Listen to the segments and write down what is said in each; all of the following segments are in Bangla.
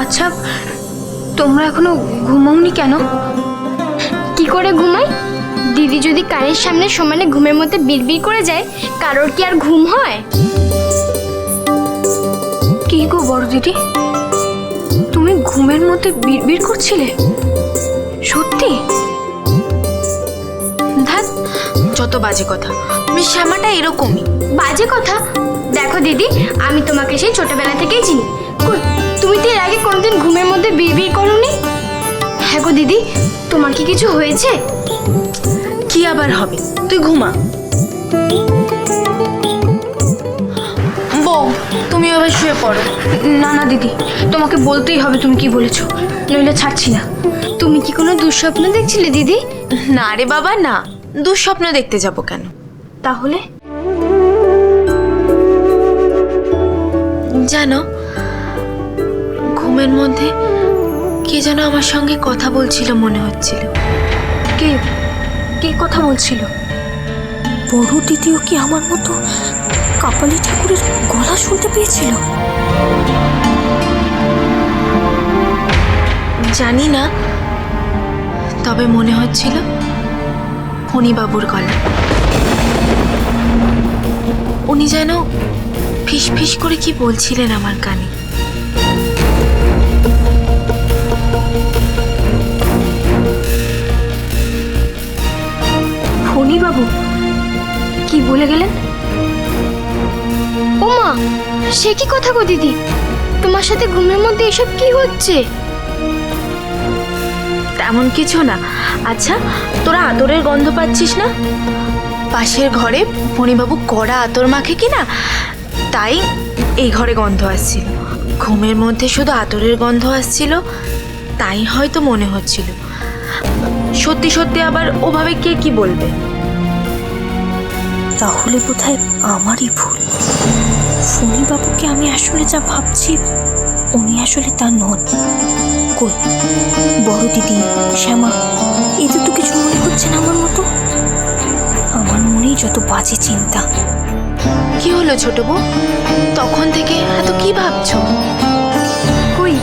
আচ্ছা তোমরা এখনও ঘুমাওনি কেন? কি করে ঘুমাই? দিদি যদি কানের সামনে সমানে ঘুমের মধ্যে বিড়বিড় করে যায় কারোর কি আর ঘুম হয়? কি গো বড় দিদি? তুমি ঘুমের মধ্যে বিড়বিড় করছিলে? সত্যি? ধাত যত বাজে কথা। আমি শ্যামাটা এরকমই। বাজে কথা? দেখো দিদি আমি তোমাকে সেই ছোটবেলা থেকেই চিনি। কই? তুমি তো এর আগে কোনোদিন ঘুমের মধ্যে বিড়বিড় করোনি? হ্যাঁ গো দিদি তোমার কি কিছু হয়েছে? কি আবার হবে? তুই ঘুমা। বউ তুমি এবার শুয়ে পড়ো। না না দিদি তোমাকে বলতেই হবে তুমি কি বলেছ। নইলে ছাড়ছি না। তুমি কি কোনো দুঃস্বপ্ন দেখছিলে দিদি? না রে বাবা না। দুঃস্বপ্ন দেখতে যাব কেন? তাহলে? জানো ঘুমের মধ্যে কে যেন আমার সঙ্গে কথা বলছিল মনে হচ্ছিল। কে? কে কথা বলছিল? বড় দিদিও কি আমার মতো কাপালি ঠাকুরের গলা শুনতে পেয়েছিল? জানি না তবে মনে হচ্ছিল ফণিবাবুর গলা। উনি যেন ফিস ফিস করে কি বলছিলেন আমার কানে। বাবু? কি বলে গেলেন ও মা সে কি কথা গো দিদি? তোমার সাথে ঘুমের মধ্যে এসব কি হচ্ছে? তেমন কিছু না। আচ্ছা তোরা আতরের গন্ধ পাচ্ছিস না? পাশের ঘরে ফণিবাবু কড়া আতর মাখে কি না তাই এই ঘরে গন্ধ আসছিল। ঘুমের মধ্যে শুধু আতরের গন্ধ আসছিল তাই হয়তো মনে হচ্ছিল। সত্যি সত্যি আবার ওভাবে কে কি বলবে? তাহলে বোধহয় আমারই ভুল। ফণি বাবুকে আমি আসলে যা ভাবছি উনি আসলে তা নন। কই বড় দিদি শ্যামা এদের তো কিছু মনে হচ্ছে না আমার মতো? আমার মনেই যত বাজে চিন্তা। কি হলো ছোট বউ? তখন থেকে এত কি ভাবছ? কই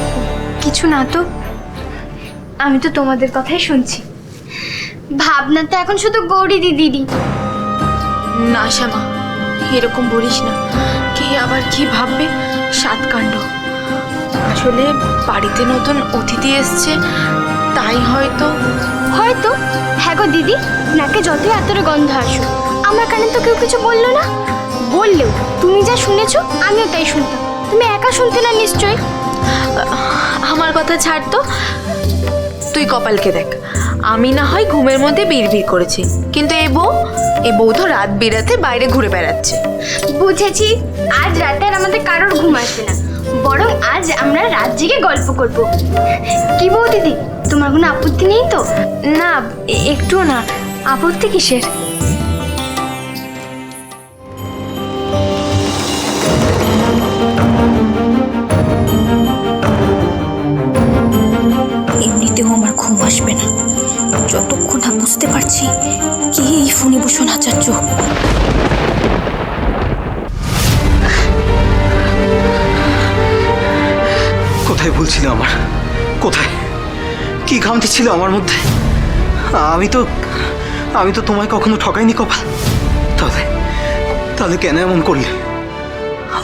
কিছু না তো। আমি তো তোমাদের কথাই শুনছি। ভাবনা তো এখন শুধু গৌরী দিদিরই। না শ্যামা এরকম বলিস না। কে আবার কি ভাববে? সাত কাণ্ড। আসলে বাড়িতে নতুন অতিথি এসছে তাই হয়তো। হয়তো। হ্যাঁ গো দিদি নাকে যতই আতরে গন্ধ আসুক আমার কানে তো কেউ কিছু বলল না। বললেও তুমি যা শুনেছো আমিও তাই শুনতাম। তুমি একা শুনতে না নিশ্চয়ই? আমার কথা ছাড় তো। তুই কপালকে দেখ। আমি না হয় ঘুমের মধ্যে বিড়বিড় করেছি। কিন্তু এ বউ এ বউ তো রাত বেরাতে বাইরে ঘুরে বেড়াচ্ছে। বুঝেছি আজ রাতে আর আমাদের কারোর ঘুম আসবে না। বরং আজ আমরা রাত জেগে গল্প করব। কি বউ দিদি তোমার কোনো আপত্তি নেই তো? না একটুও না। আপত্তি কিসের? বুঝতে পারছি কে এই ফণিভূষণ আচার্য। কোথায় ভুল ছিল আমার? কোথায়? কি খামতি ছিল আমার মধ্যে? আমি তো আমি তো তোমায় কখনো ঠকাইনি কপাল। তাহলে তাহলে কেন এমন করলে?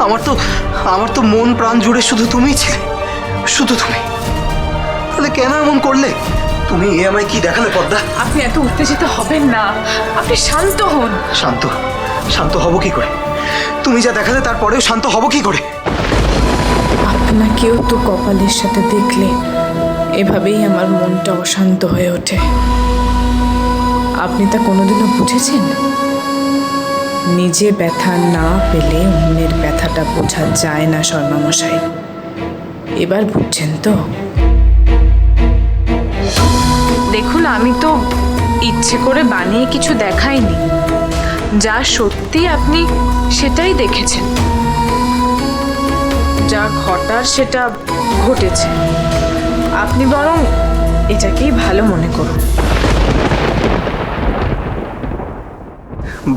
আমার তো আমার তো মন প্রাণ জুড়ে শুধু তুমিই ছিলে। শুধু তুমি। তাহলে কেন এমন করলে? তুমি এ আমায় কি দেখালে পদ্মা? আপনি এত উত্তেজিত হবেন না। আপনি শান্ত হন। শান্ত। শান্ত হব কি করে? তুমি যা দেখালে তারপরেও শান্ত হব কি করে? আপনাকেও তো কপালের সাথে দেখলে এভাবেই আমার মনটা অশান্ত হয়ে ওঠে। আপনি তা কোনোদিনও বুঝেছেন? নিজে ব্যথা না পেলে অন্যের ব্যথাটা বোঝা যায় না শর্মামশাই এবার বুঝছেন তো? আমি তো ইচ্ছে করে বানিয়ে কিছু দেখাইনি। যা সত্যি আপনি সেটাই দেখেছেন। যা ঘটার সেটা ঘটেছে। আপনি বরং এটাকেই ভালো মনে করুন।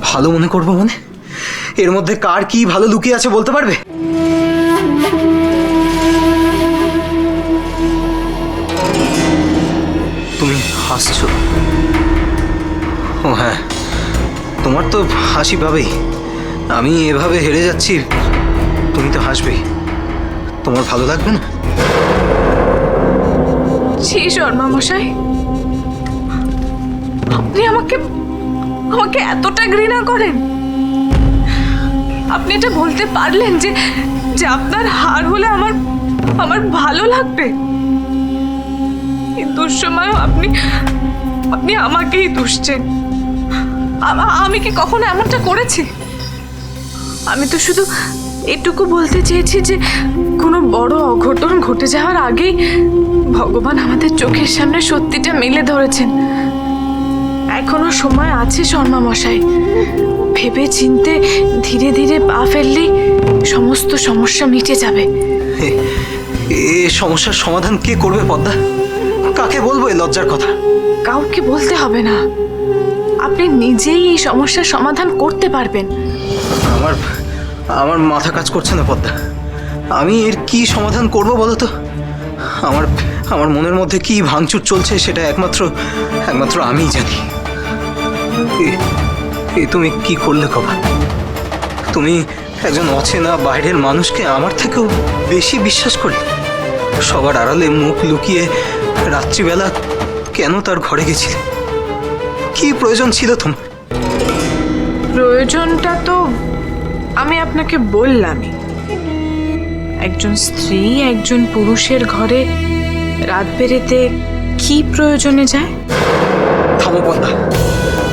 ভালো মনে করব মানে? এর মধ্যে কার কি ভালো লুকিয়ে আছে বলতে পারবে? হাসছো ও হ্যাঁ তোমার তো হাসি পাবেই। আমি এভাবে হেরে যাচ্ছি, তুমি তো হাসবেই তোমার ভালো লাগবে না? ছি, শর্মা মশাই। আপনি আমাকে আমাকে এতটা ঘৃণা করেন? আপনি এটা বলতে পারলেন যে যে আপনার হার হলে আমার আমার ভালো লাগবে। এই দুঃসময় আপনি আপনি আমাকেই দুষছেন। আমি কি কখনো এমনটা করেছি? আমি তো শুধু এটুকু বলতে চেয়েছি যে, কোনো বড় অঘটন ঘটে যাওয়ার আগেই ভগবান আমাদের চোখের সামনে সত্যিটা মেলে ধরেছেন। এখনও সময় আছে শর্মা মশাই। ভেবে চিনতে ধীরে ধীরে পা ফেললেই সমস্ত সমস্যা মিটে যাবে। এ সমস্যার সমাধান কে করবে পদ্মা? কাকে বলব এই লজ্জার কথা? কাউকে বলতে হবে না। আপনি নিজেই এই সমস্যার সমাধান করতে পারবেন। আমার আমার মাথা কাজ করছে না পদ্মা। আমি এর কি সমাধান করব বলো তো? আমার আমার মনের মধ্যে কি ভাঙচুর চলছে সেটা একমাত্র একমাত্র আমিই জানি। এ- এ তুমি কি করলে কবা? তুমি একজন অচেনা বাইরের মানুষকে আমার থেকেও বেশি বিশ্বাস করলে? সবার আড়ালে মুখ লুকিয়ে রাত্রিবেলা কেন তার ঘরে গেছিলে? কি প্রয়োজন ছিল তোমার? প্রয়োজনটা তো আমি আপনাকে বললামই। একজন স্ত্রী একজন পুরুষের ঘরে রাত বেরেতে কি প্রয়োজনে যায়? থামো পদ্মা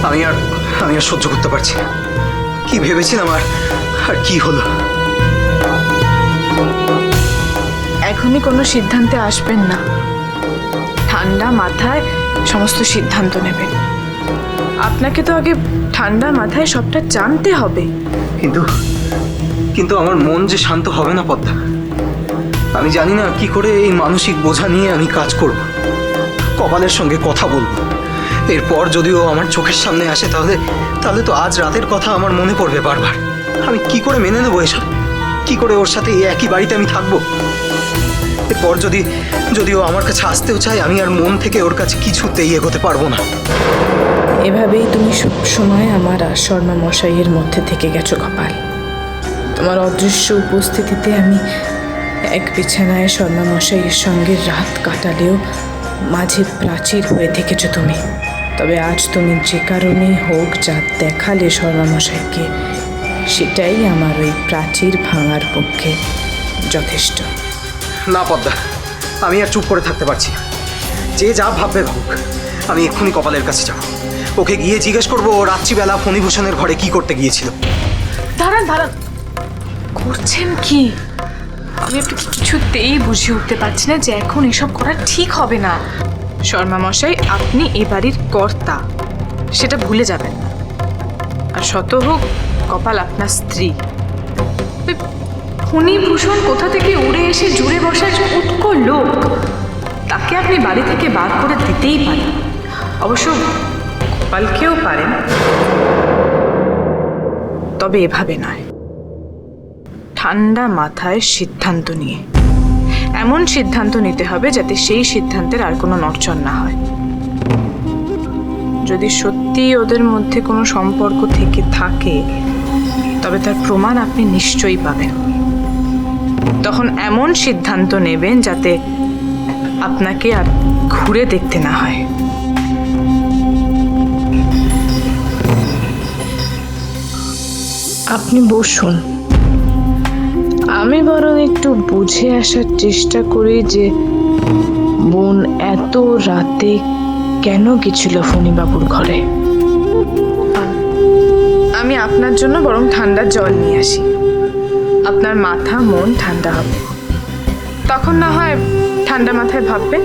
আমি আর আমি আর সহ্য করতে পারছি না। কি ভেবেছিলাম আর আর কি হলো? এখনই কোনো সিদ্ধান্তে আসবেন না। ঠান্ডা মাথায় সমস্ত সিদ্ধান্ত নেবেন আপনাকে তো আগে ঠান্ডা মাথায় সবটা জানতে হবে। কিন্তু কিন্তু আমার মন যে শান্ত হবে না পদ্মা, আমি জানি না কি করে এই মানসিক বোঝা নিয়ে আমি কাজ করব। কপালের সঙ্গে কথা বলব। এরপর যদিও আমার চোখের সামনে আসে তাহলে তাহলে তো আজ রাতের কথা আমার মনে পড়বে বারবার। আমি কি করে মেনে নেব এসব? কি করে ওর সাথে একই বাড়িতে আমি থাকব? এরপর যদি, যদিও আমার কাছে আসতেও চাই আমি আর মন থেকে ওর কাছে কিছুতেই এগোতে পারব না। এভাবেই তুমি সব সময় আমার আর শর্মা মশাইয়ের মধ্যে থেকে গেছো কপাল। তোমার অদৃশ্য উপস্থিতিতে আমি এক বিছানায় শর্মা মশাইয়ের সঙ্গে রাত কাটালেও মাঝে প্রাচীর হয়ে থেকেছো তুমি। তবে আজ তুমি যে কারণেই হোক যা দেখালে শর্মা মশাইকে, সেটাই আমার ওই প্রাচীর ভাঙার পক্ষে যথেষ্ট। না, পদ্মা। আমি আর চুপ করে থাকতে পারছি না। যে যা ভাববে ভাবুক। আমি এক্ষুনি কপালের কাছে যাব। ওকে গিয়ে জিজ্ঞেস করব ও রাত্রিবেলা ফণিভূষণের ঘরে কি করতে গিয়েছিল। দাঁড়ান দাঁড়ান। করছেন কি? আমি আপনাকে কিছুতেই বুঝিয়ে উঠতে পারছি না যে এখন এসব করা ঠিক হবে না। শর্মা মশাই, আপনি এ বাড়ির কর্তা। সেটা ভুলে যাবেন আর শত হোক, কপাল আপনার স্ত্রী। ফণিভূষণ কোথা থেকে উড়ে এসে জুড়ে বসার যে উৎকো লোক, তাকে আপনি বাড়ি থেকে বার করে দিতেই পারেন। অবশ্য কপালকেও পারেন, তবে এভাবে নয়। ঠান্ডা মাথায় সিদ্ধান্ত নিয়ে। এমন সিদ্ধান্ত নিতে হবে যাতে সেই সিদ্ধান্তের আর কোনো নড়চড় না হয়। যদি সত্যি ওদের মধ্যে কোনো সম্পর্ক থেকে থাকে, তবে তার প্রমাণ আপনি নিশ্চয়ই পাবেন। তখন এমন সিদ্ধান্ত নেবেন যাতে আপনাকে আর ঘুরে দেখতে না হয়। আপনি বসুন। আমি বরং একটু বুঝে আসার চেষ্টা করি যে বোন এত রাতে কেন গেছিল ফণিবাবুর ঘরে। আমি আপনার জন্য বরং ঠান্ডা জল নিয়ে আসি। আপনার মাথা মন ঠান্ডা হবে। তখন না হয় ঠান্ডা মাথায় ভাববেন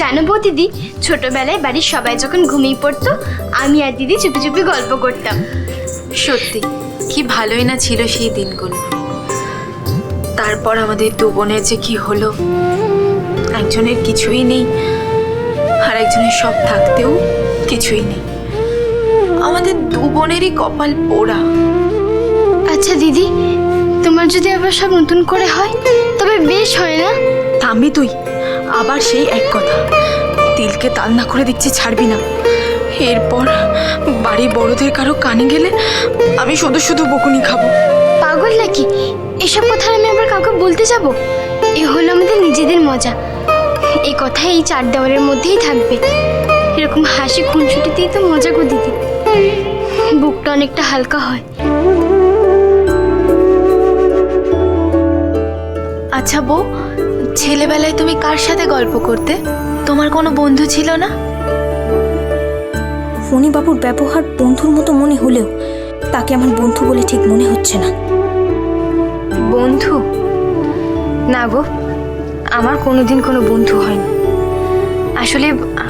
জানো বৌ দিদি ছোটবেলায় বাড়ির সবাই যখন ঘুমিয়ে পড়তো আমি আর দিদি চুপি চুপি গল্প করতাম। সত্যি কি ভালোই না ছিল সেই দিনগুলো। তারপর আমাদের দু বোনের যে কি হলো একজনের কিছুই নেই আর একজনের সব থাকতেও কিছুই নেই। আমাদের দু বোনেরই কপাল পোড়া। আচ্ছা দিদি তোমার যদি আবার সব নতুন করে হয় তবে বেশ হয় না? থামবি তুই। আবার সেই এক কথা। তিলকে তাল না করে দিচ্ছি ছাড়বি না। এরপর বাড়ি বড়দের কারও কানে গেলে আমি শুধু শুধু বকুনি খাব। পাগল নাকি? এসব কথা আমি আবার কাউকে বলতে যাব? এ হলো আমাদের নিজেদের মজা। এই কথা এই চার দেওয়ালের মধ্যেই থাকবে। এরকম হাসি খুনসুটিতেই তো মজা করে দিদি। বুকটা অনেকটা হালকা হয়। আচ্ছা বউ ছেলেবেলায় তুমি কার সাথে গল্প করতে? তোমার কোনো বন্ধু ছিল না? ফণিবাবুর ব্যবহার বন্ধুর মতো মনে হলেও তাকে আমার বন্ধু বলে ঠিক মনে হচ্ছে না। বন্ধু? না গো আমার কোনোদিন কোনো বন্ধু হয়নি। আসলে